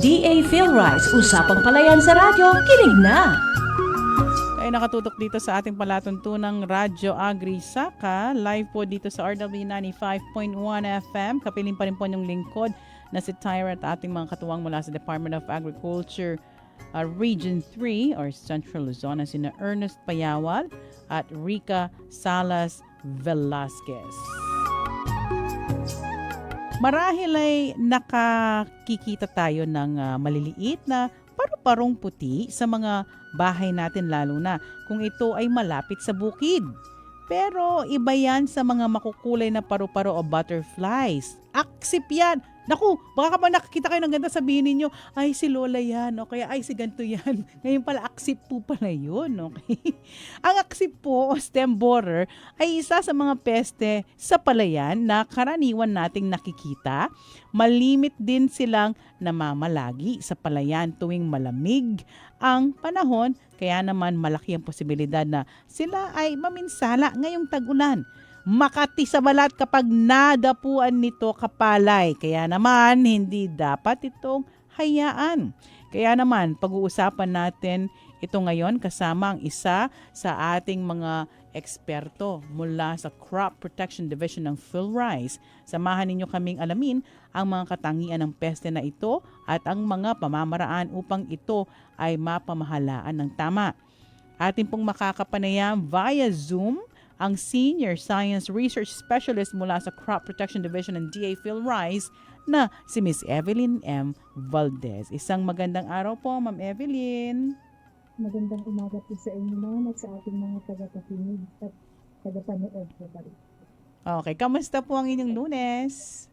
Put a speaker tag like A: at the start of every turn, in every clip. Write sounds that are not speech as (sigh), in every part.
A: DA PhilRise, usapang palayan sa radyo, kinig na!
B: Kayo nakatutok dito sa ating palatuntunang Radyo Agri Saka. Live po dito sa RW 95.1 FM. Kapiling pa rin po yung lingkod na si Tyra at ating mga katuwang mula sa Department of Agriculture uh, Region 3 or Central Luzon na sina Ernest Payawal at Rica Salas Velasquez. Marahil ay nakakikita tayo ng ah, maliliit na paru-parong puti sa mga bahay natin lalo na kung ito ay malapit sa bukid. Pero iba yan sa mga makukulay na paru-paro o butterflies. Aksip yan. Naku, baka kapag nakakita kayo ng ganda sabihin ninyo, ay si Lola yan, o kaya ay si ganito yan. (laughs) Ngayon pala, aksip po pala yun, okay? (laughs) Ang aksip po o stem borer ay isa sa mga peste sa palayan na karaniwan nating nakikita. Malimit din silang namamalagi sa palayan tuwing malamig ang panahon kaya naman malaki ang posibilidad na sila ay maminsala ngayong tag-ulan. Makati sa balat kapag nadapuan nito kapalay. Kaya naman hindi dapat itong hayaan. Kaya naman pag-uusapan natin ito ngayon kasama ang isa sa ating mga eksperto mula sa Crop Protection Division ng PhilRice. Samahan ninyo kaming alamin ang mga katangian ng peste na ito at ang mga pamamaraan upang ito ay mapamahalaan ng tama. Atin pong makakapanayam via Zoom ang Senior Science Research Specialist mula sa Crop Protection Division ng DA PhilRice na si Miss Evelyn M. Valdez. Isang magandang araw po, Ma'am Evelyn.
C: Magandang umaga po sa inyo ma'am at sa ating mga tagapakinig at tagapanood po pa rin.
B: Okay, kamusta po ang inyong lunes?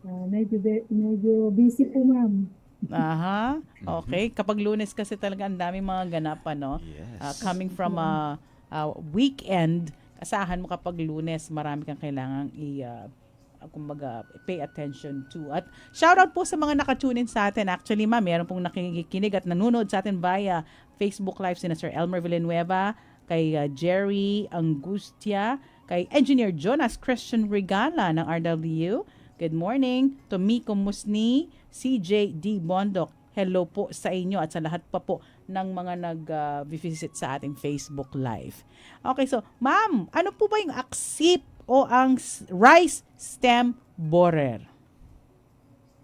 C: Ah, medyo, be- medyo busy po ma'am.
B: Aha. Okay. Kapag lunes kasi talaga ang daming mga ganap, ano?
D: Yes.
B: Uh, coming from a, a weekend, asahan mo kapag lunes, marami kang kailangang i, uh, kumbaga, pay attention to. At shout out po sa mga nakatune in sa atin. Actually, ma'am, meron pong nakikinig at nanonood sa atin via Facebook Live si Sir Elmer Villanueva, kay uh, Jerry Angustia, kay Engineer Jonas Christian Regala ng RW. Good morning. Tomiko Musni, CJ D. Bondok. Hello po sa inyo at sa lahat pa po ng mga nag-visit sa ating Facebook Live. Okay, so ma'am, ano po ba yung aksip o ang rice stem borer?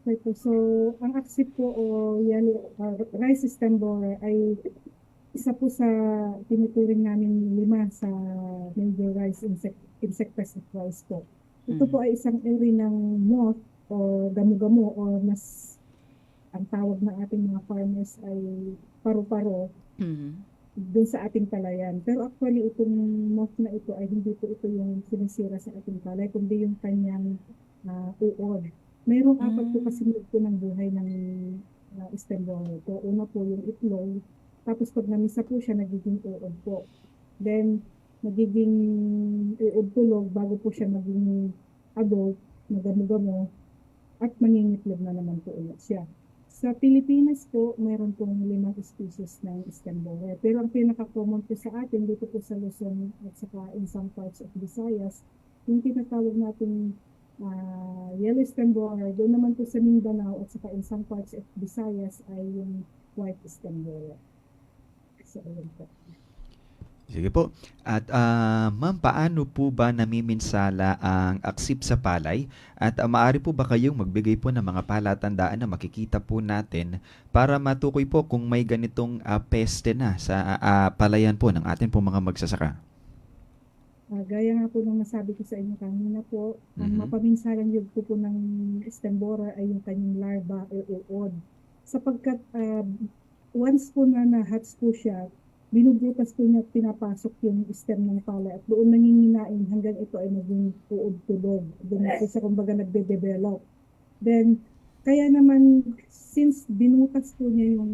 C: Okay po, so ang AXIP po o yellow uh, rice stem borer ay isa po sa tinuturing namin lima sa major rice insect, insecticide rice po. Ito
B: Mm.
C: po ay isang uri ng moth o gamo-gamo or mas ang tawag ng ating mga farmers ay paru-paro
B: Mhm.
C: dun sa ating palayan. Pero actually, itong moth na ito ay hindi po ito yung sinisira sa ating palay, kundi yung kanyang uh, uod. Mayroong apat po
B: Mm.
C: kasi po ng buhay ng uh, stem borer po. Una po yung itlog, tapos pag namisa po siya, nagiging uod po. Then, nagiging uod tulog bago po siya maging adult, magamo-gamo, at mangingitlog na naman po ulit siya. Sa Pilipinas po, mayroon pong limang species ng stem borer. Pero ang pinaka-common po sa atin dito po sa Luzon at saka in some parts of Visayas, yung tinatawag natin ah, yellow stem borer, doon naman po sa Mindanao at saka in some parts of Visayas ay yung white stem borer. So, ayun po.
D: Sige po. At ah, ma'am, paano po ba namiminsala ang aksip sa palay? At ah, maaari po ba kayong magbigay po ng mga palatandaan na makikita po natin para matukoy po kung may ganitong ah, peste na sa ah, palayan po ng atin po mga magsasaka?
C: Ah, gaya nga po nung nasabi ko sa inyo kanina po, ang
D: Mhm.
C: mapaminsalang yug po, po ng stem borer ay yung kanyang larva o uod. Sapagkat ah, once po na na-hatch po siya, binubutas po niya pinapasok yung stem ng palay at doon nanginginain hanggang ito ay maging uod tulog. Doon na po siya kumbaga nagde-develop. Then, kaya naman, since binutas po niya yung,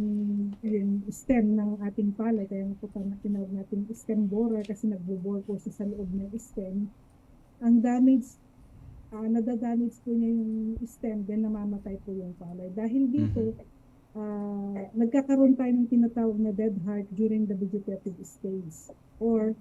C: yung stem ng ating palay, kaya po parang tinawag natin stem borer kasi nagbubor po siya sa loob ng stem, ang damage, ah nadadamage po niya yung stem, then namamatay po yung palay. Dahil dito, ah, nagkakaroon tayo ng tinatawag na dead heart during the vegetative stage or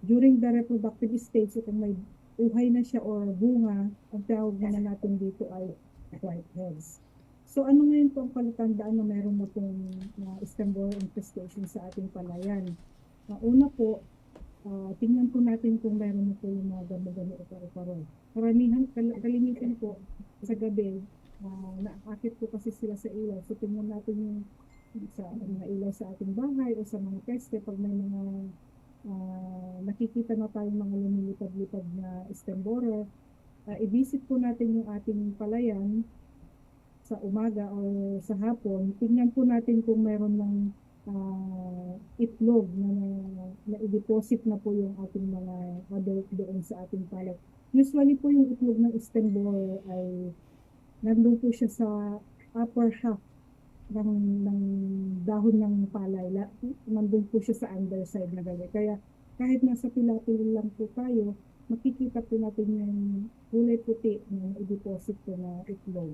C: during the reproductive stage, kung may uhay na siya or bunga, ang tawag naman natin dito ay whiteheads. So ano ngayon po ang palatandaan na meron na pong uh, stem borer infestation sa ating palayan? Uh, una po, ah, tingnan po natin kung meron na po yung mga gamo-gamo o paro-paro. Karamihan, kal- kalimitan po sa gabi, uh, naakit po kasi sila sa ilaw. So tingnan natin yung sa mga ilaw sa ating bahay o sa mga peste pag may mga ah, nakikita na tayong mga lumilipad-lipad na stem uh, i-visit po natin yung ating palayan sa umaga o sa hapon, tingnan po natin kung meron ng ah, itlog na, na, na i-deposit na po yung ating mga adult doon sa ating palay. Usually po yung itlog ng stem ay nandun siya sa upper half ng, ng dahon ng palay. La, nandun po siya sa underside na gabi. Kaya kahit nasa pilapil lang po tayo, makikita po natin yung kulay puti na i-deposit po na itlog.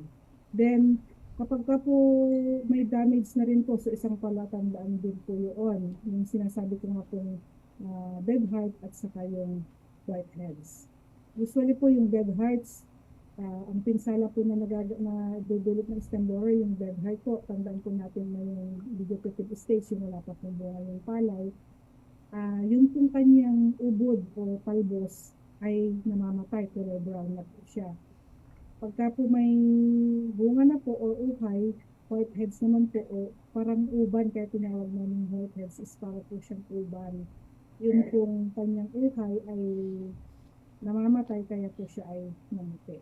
C: Then, kapag ka po may damage na rin po, so isang palatandaan din po yun. Yung sinasabi ko nga po uh, dead heart at saka yung whiteheads. Usually po yung dead hearts, ah, ang pinsala po na, nagag- na dudulot ng stem yung dead heart po, tandaan po natin na yung vegetative stage, yung wala pa pong bunga yung palay. Ah, yung pong kanyang ubod o palbos ay namamatay, kulay brown na po siya. Pagka po may bunga na po or uhay, whiteheads naman po o parang uban kaya tinawag namin whiteheads is para po siyang uban. Yun pong kanyang uhay ay namamatay kaya po siya ay namuti.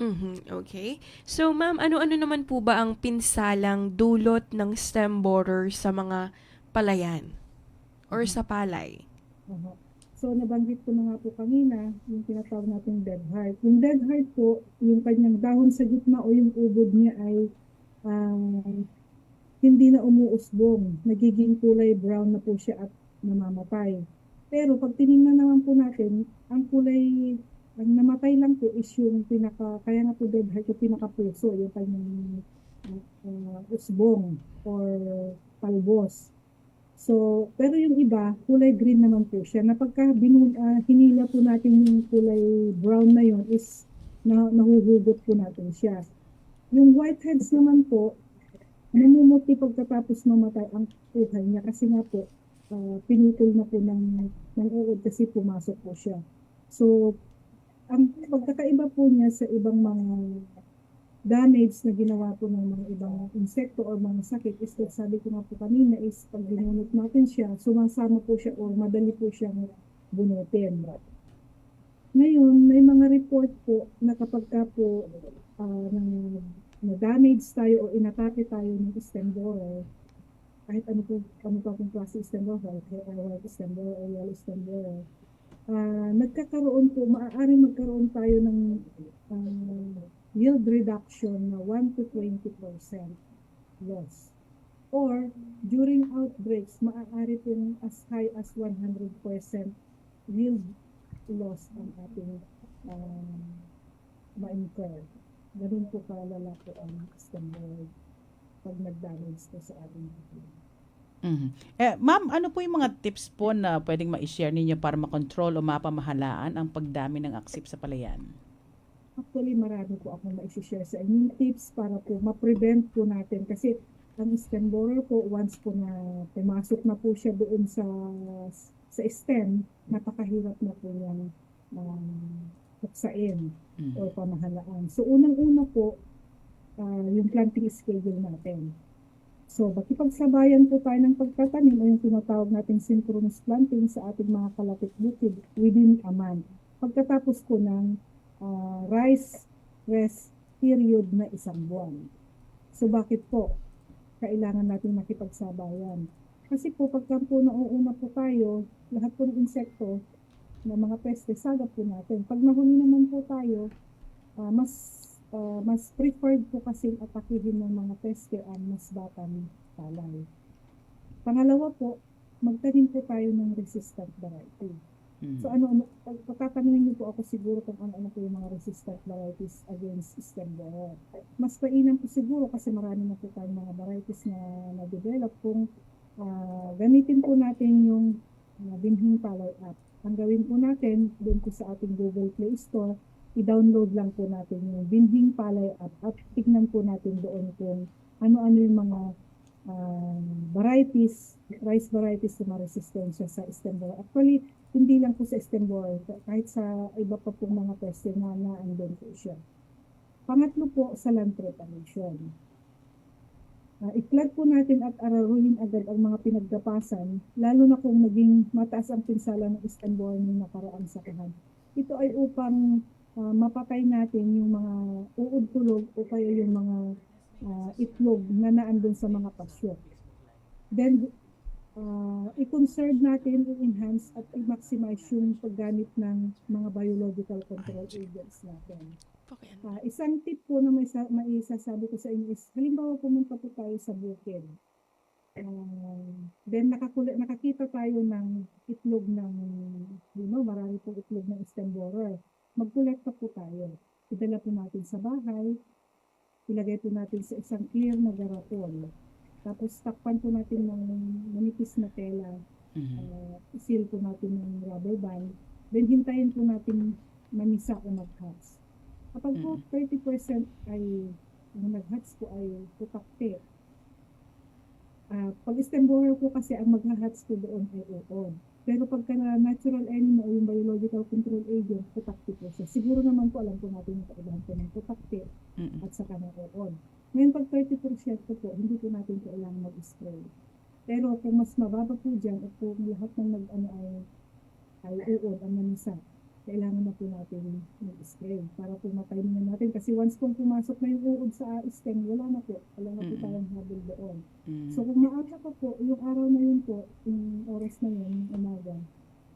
E: Mhm, okay. So, ma'am, ano-ano naman po ba ang pinsalang dulot ng stem borer sa mga palayan or sa palay?
C: Aha. So, nabanggit ko na nga po kanina, yung tinatawag natin dead heart. Yung dead heart po, yung kanyang dahon sa gitna o yung ubod niya ay ah, hindi na umuusbong. Nagiging kulay brown na po siya at namamatay. Pero pag tinignan naman po natin, ang kulay, ang namatay lang po is yung pinaka, kaya nga po dead heart, yung pinaka-puso, yung kanyang ah, usbong or palbos. So, pero yung iba, kulay green naman po siya. Na pagka binu, ah, hinila po natin yung kulay brown na yun is na, nahuhugot po natin siya. Yung whiteheads naman po, namumuti pagkatapos mamatay ang uhay niya kasi nga po, ah, pinutol na po ng, ng uod kasi pumasok po siya. So, ang pagkakaiba po niya sa ibang mga damage na ginawa po ng mga ibang insekto or mga sakit is that sabi ko nga po kanina is pag binunot natin siya, sumasama po siya or madali po siyang bunutin. Ngayon, may mga report po na kapag ka po ah, nang na-damage tayo o inatake tayo ng stem borer, kahit ano po, ano pa kung klase stem borer, white stem borer yellow stem borer, ah, nagkakaroon po, maaari magkaroon tayo ng ah, yield reduction na 1 to 20% loss. Or, during outbreaks, maaari pong as high as 100% yield loss ang ating um, ma-incur. Ganun po kalala po ang borer pag nag-damage po sa ating bukid.
B: Mhm. Eh, ma'am, ano po yung mga tips po na pwedeng ma-share ninyo para makontrol o mapamahalaan ang pagdami ng aksip sa palayan?
C: Actually, marami po akong ma-share sa inyong tips para po ma-prevent po natin kasi ang stem borer po once po na pumasok na po siya doon sa sa stem, napakahirap na po niyang um, buksain
B: Mhm.
C: o pamahalaan. So, unang-una po, ah, yung planting schedule natin. So, makipagsabayan po tayo ng pagtatanim o yung tinatawag nating synchronous planting sa ating mga kalapit bukid within a month. Pagkatapos po ng ah, rice rest period na isang buwan. So, bakit po? Kailangan natin makipagsabayan. Kasi po, pagka po nauuna po tayo, lahat po ng insekto, ng mga peste, sagap po natin. Pag nahuli naman po tayo, ah, mas ah, mas preferred po kasing atakihin ng mga peste ang mas batang palay. Pangalawa po, magtanim po tayo ng resistant variety.
B: Mhm.
C: So ano, ano pag pagtatanungin niyo po ako siguro kung ano, ano po yung mga resistant varieties against stem borer. Mas mainam po siguro kasi marami na po tayong mga varieties na na-develop kung ah, gamitin po natin yung uh, binhing app. Ang gawin po natin doon po sa ating Google Play Store, i-download lang po natin yung Binhing Palay app at tignan po natin doon kung ano-ano yung mga ah, varieties, rice varieties na resistensya sa stem borer. Actually, hindi lang po sa stem borer, kahit sa iba pa pong mga peste na naandun po siya. Pangatlo po sa land preparation. Uh, iklag po natin at araruhin agad ang mga pinagdapasan, lalo na kung naging mataas ang pinsala ng stem borer ng nakaraang sakahan. Ito ay upang ah, mapatay natin yung mga uod tulog o kaya yung mga ah, itlog na naandun sa mga pasyo. Then, uh, i-conserve natin, i-enhance at i-maximize yung paggamit ng mga biological control agents natin. Ah, isang tip po na may, sa, may isasabi ko sa inyo is, halimbawa pumunta po tayo sa bukid. Ah, then nakakula, nakakita tayo ng itlog ng, you know, marami pong itlog ng stem borer. Magkolekta po tayo. Idala po natin sa bahay. Ilagay po natin sa isang clear na garapon. Tapos takpan po natin ng manipis na tela
B: Mhm.
C: uh, seal po natin ng rubber band, then hintayin po natin manisa o mag-hatch. Kapag po 30% ay ang nag-hatch po ay putakte. Ah, pag stem borer po kasi ang mag-hatch po doon ay uod. Pero pagka na natural enemy o yung biological control agent, po siya. Siguro naman po alam po natin yung kaibahan po ng putakte
B: Mhm.
C: at saka ng uod. Ngayon pag 30% po hindi po natin kailangan mag-spray. Pero kung mas mababa po dyan, at kung lahat ng nag, ano, ay, ay uod ang nanisa, kailangan na po natin mag-spray para po matayin na natin. Kasi once kung pumasok na yung uod sa stem, wala na po. Wala na po tayong habol doon.
B: Mhm.
C: So kung maaga pa po, yung araw na yun po, yung oras na yun, yung umaga,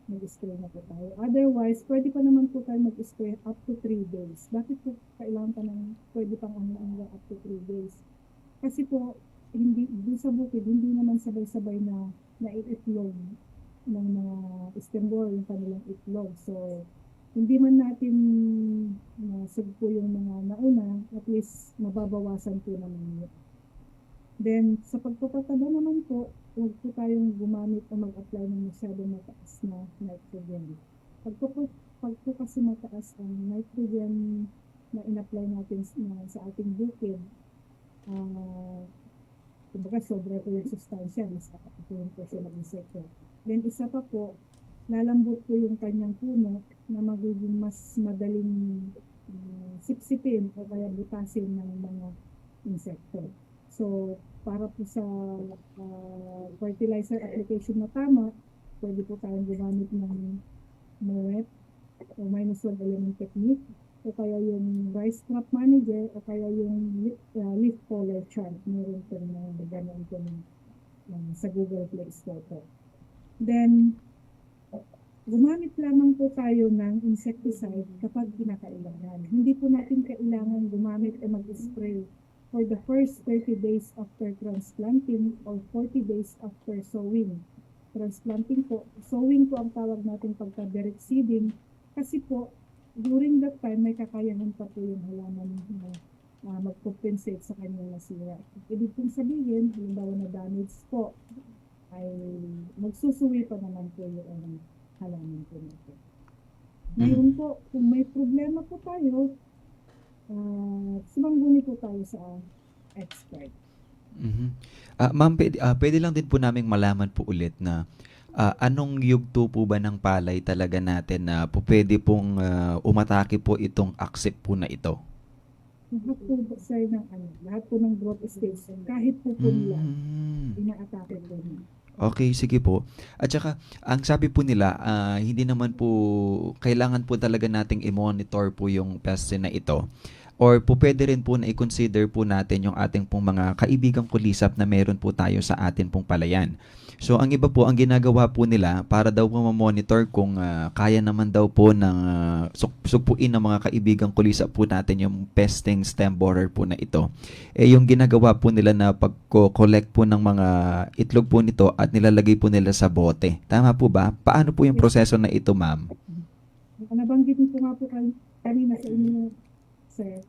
C: mag-spray na po tayo. Otherwise, pwede pa naman po tayo mag-spray up to 3 days. Bakit po kailangan pa ng pwede pang ano hanggang up to 3 days? Kasi po, hindi, doon sa bukid, hindi naman sabay-sabay na naiitlog ng mga borer yung kanilang itlog. So, hindi man natin nasugpo yung mga nauna, at least mababawasan po naman yun. Then, sa pagpapataba naman po, huwag po tayong gumamit o mag-apply ng masyadong mataas na nitrogen. Pag po, pag po kasi mataas ang nitrogen na in-apply natin na, sa ating bukid, ah, kumbaga sobra po yung sustansya, mas kakapatuhin po siya ng insekto. Then, isa pa po, lalambot po yung kanyang puno na magiging mas madaling ah, sipsipin o kaya butasin ng mga insekto. So, para po sa ah, fertilizer application na tama, pwede po tayong gumamit ng MOET o minus one element technique o kaya yung rice crop manager o kaya yung ah, leaf collar chart. Meron po na ganoon po ng- sa Google Play Store po. Then, gumamit lamang po tayo ng insecticide kapag kinakailangan. Hindi po natin kailangan gumamit o mag-spray for the first 30 days after transplanting or 40 days after sowing. Transplanting po, sowing po ang tawag natin pagka direct seeding kasi po during that time may kakayahan pa po yung halaman na uh, mag-compensate sa kanyang nasira. Ibig kong sabihin, halimbawa na damage po, ay magsusuwi pa naman po yung halaman po natin. Ngayon po, kung may problema po tayo, uh, sumangguni po tayo sa expert.
D: Mhm. Ah, ma'am, pwede, ah, pwede lang din po naming malaman po ulit na ah, anong yugto po ba ng palay talaga natin na po pwede pong ah, umatake po itong aksip po na ito?
C: Lahat po sir ng ano, lahat po ng growth stage, kahit po po nila,
D: Mm.
C: ina-atake po nila.
D: Okay, sige po. At saka, ang sabi po nila, ah, hindi naman po, kailangan po talaga nating i-monitor po yung peste na ito. Or po pwede rin po na i-consider po natin yung ating pong mga kaibigang kulisap na meron po tayo sa atin pong palayan. So, ang iba po, ang ginagawa po nila para daw po ma-monitor kung ah, kaya naman daw po ng uh, sugpuin ng mga kaibigang kulisap po natin yung pesting stem borer po na ito eh yung ginagawa po nila na pagko-collect po ng mga itlog po nito at nilalagay po nila sa bote. Tama po ba? Paano po yung proseso na ito, ma'am?
C: Nabanggit ko nga po kan- kanina sa inyo, sir,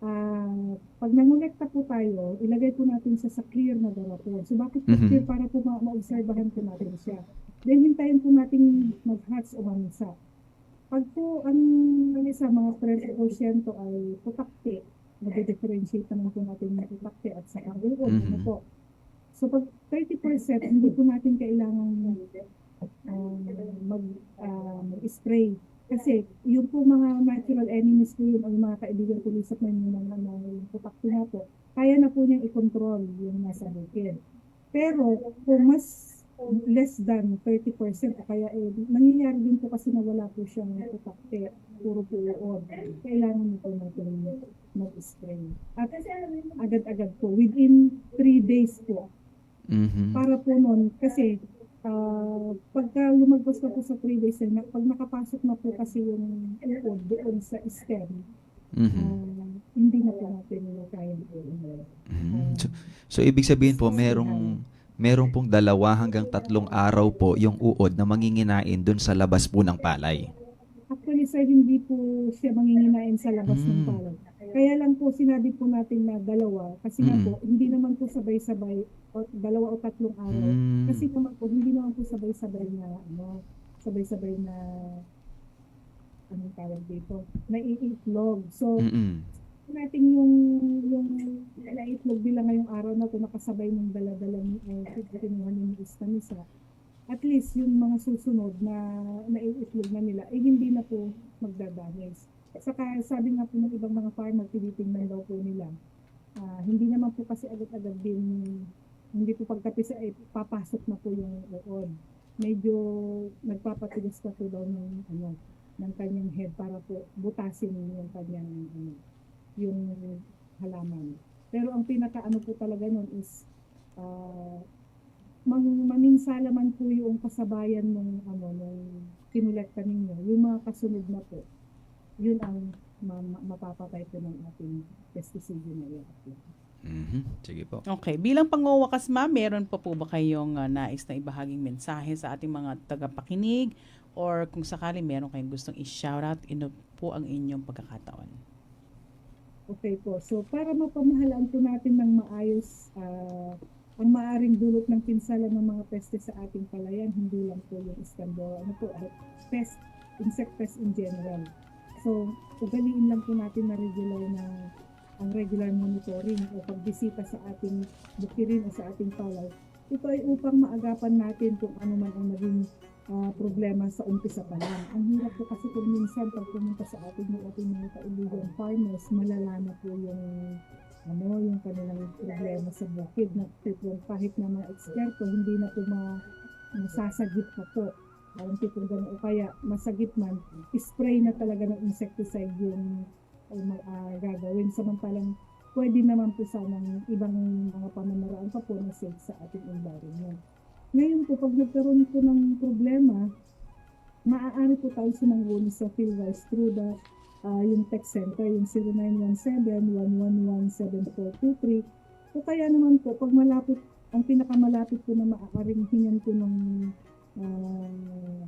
C: ah pag nangolekta po tayo, ilagay po natin siya sa clear na garapon. So bakit
D: Mhm.
C: clear? Para po ma- maobserbahan po natin siya. Then hintayin po natin mag-hatch o mamisa. Pag po ang ano sa mga 30% ay putakti, nade-differentiate naman po natin yung putakti at sa uod. Ano
D: Mhm.
C: po? So pag 30%, hindi po natin kailangan um, mag, mag-spray. Kasi yung po mga natural enemies po yun, o yung mga kaibigan po sa mga ng ano, yung putakti na po, kaya na po niyang i-control yung nasa bukid. Pero kung mas less than 30% o kaya eh, nangyayari din po kasi na wala po siyang putakti, puro po uod. Kailangan po natin mag-spray. At agad-agad po, within 3 days po,
D: Mhm.
C: para po nun, kasi ah, pagka lumagpas na po sa 3 days, na, pag nakapasok na po kasi yung uod doon sa stem,
D: Mhm.
C: ah, hindi na po natin kaya po.
D: Mhm. So, so ibig sabihin po merong merong pong dalawa hanggang tatlong araw po yung uod na manginginain dun sa labas po ng palay.
C: Actually, sir, hindi po siya manginginain sa labas ng
D: Mm.
C: palay. Kaya lang po sinabi po natin na dalawa, kasi nga
D: Mm.
C: po, hindi naman po sabay-sabay, o dalawa o tatlong araw.
D: Mm.
C: Kasi naman po, hindi naman po sabay-sabay na, ano, sabay-sabay na, anong tawag dito, naiitlog. So,
D: Mm-mm.
C: natin yung, yung naiitlog nila ngayong araw na to nakasabay ng dala-dala ni, eh, kinuha ni Istamisa. At least yung mga susunod na naiitlog na nila, eh hindi na po magdadamis. Saka sabi nga po ng ibang mga farmer, tinitingnan daw po nila. Ah, hindi naman po kasi agad-agad din, hindi po pagkapisa, eh, papasok na po yung uod. Medyo nagpapatigas pa po daw ng, ano, ng kanyang head para po butasin yung kanyang, ano, yung halaman. Pero ang pinaka-ano po talaga nun is, ah, mang, maminsala man po yung kasabayan nung, ano, nung kinulekta ninyo, yung mga kasunod na po, yun ang ma- ma- mapapatay po ng ating pesticide na yun.
D: Mhm. Sige po.
B: Okay, bilang pangwawakas ma'am, meron pa po ba kayong ah, nais na ibahaging mensahe sa ating mga tagapakinig or kung sakali meron kayong gustong i-shoutout, ino po ang inyong pagkakataon.
C: Okay po. So, para mapamahalaan po natin ng maayos ah, ang maaring dulot ng pinsala ng mga peste sa ating palayan, hindi lang po yung Iskandora, ano po, but pest, insect pest in general. So, ugaliin lang po natin na regular na ang regular monitoring o pagbisita sa ating bukirin o sa ating palay. Ito ay upang maagapan natin kung ano man ang naging ah, problema sa umpisa pa lang. Ang hirap po kasi kung minsan pag pumunta sa ating yung ating mga kaibigan farmers, malala na po yung ano, yung kanilang problema sa bukid na tipong kahit na mga eksperto, hindi na po ma, masasagip pa po. Parang tipong gano'n o kaya masagip man, spray na talaga ng insecticide yung ma- ah, gagawin. Samantalang pwede naman po sanang ibang mga pamamaraan pa po na safe sa ating environment. Ngayon po, pag nagkaroon po ng problema, maaari po tayo sumangguni sa PhilRise through the ah, yung text center, yung 0917-111-7423. O kaya naman po, pag malapit, ang pinakamalapit po na maaaring hingan po ng ah,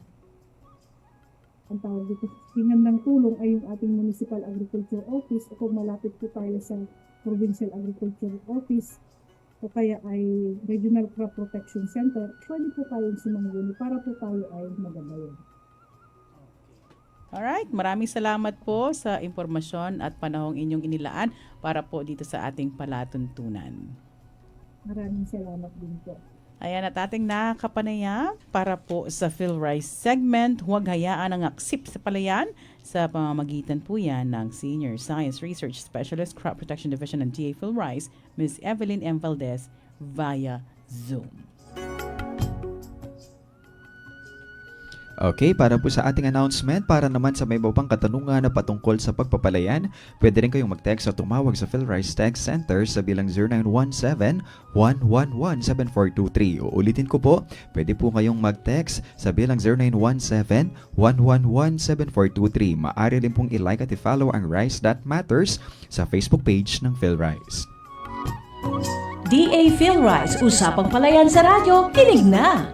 C: ang tawag dito, hingan ng tulong ay yung ating Municipal Agriculture Office o kung malapit po tayo sa Provincial Agriculture Office o kaya ay Regional Crop Protection Center, pwede po tayong sumangguni para po tayo ay magabayan.
B: Alright, maraming salamat po sa impormasyon at panahong inyong inilaan para po dito sa ating palatuntunan.
C: Maraming salamat din po.
B: Ayan at ating nakakapanaya para po sa Phil Rice segment. Huwag hayaan ang aksip sa palayan sa pamamagitan po yan ng Senior Science Research Specialist Crop Protection Division ng DA Phil Rice, Ms. Evelyn M. Valdez via Zoom.
D: Okay, para po sa ating announcement, para naman sa may iba pang katanungan na patungkol sa pagpapalayan, pwede rin kayong mag-text o tumawag sa PhilRice Text Center sa bilang 0917-111-7423. Uulitin ko po, pwede po kayong mag-text sa bilang 0917-111-7423. Maaari rin pong i-like at i-follow ang Rice That Matters sa Facebook page ng PhilRice.
A: DA Philrise, usapang palayan sa radyo, kinig na!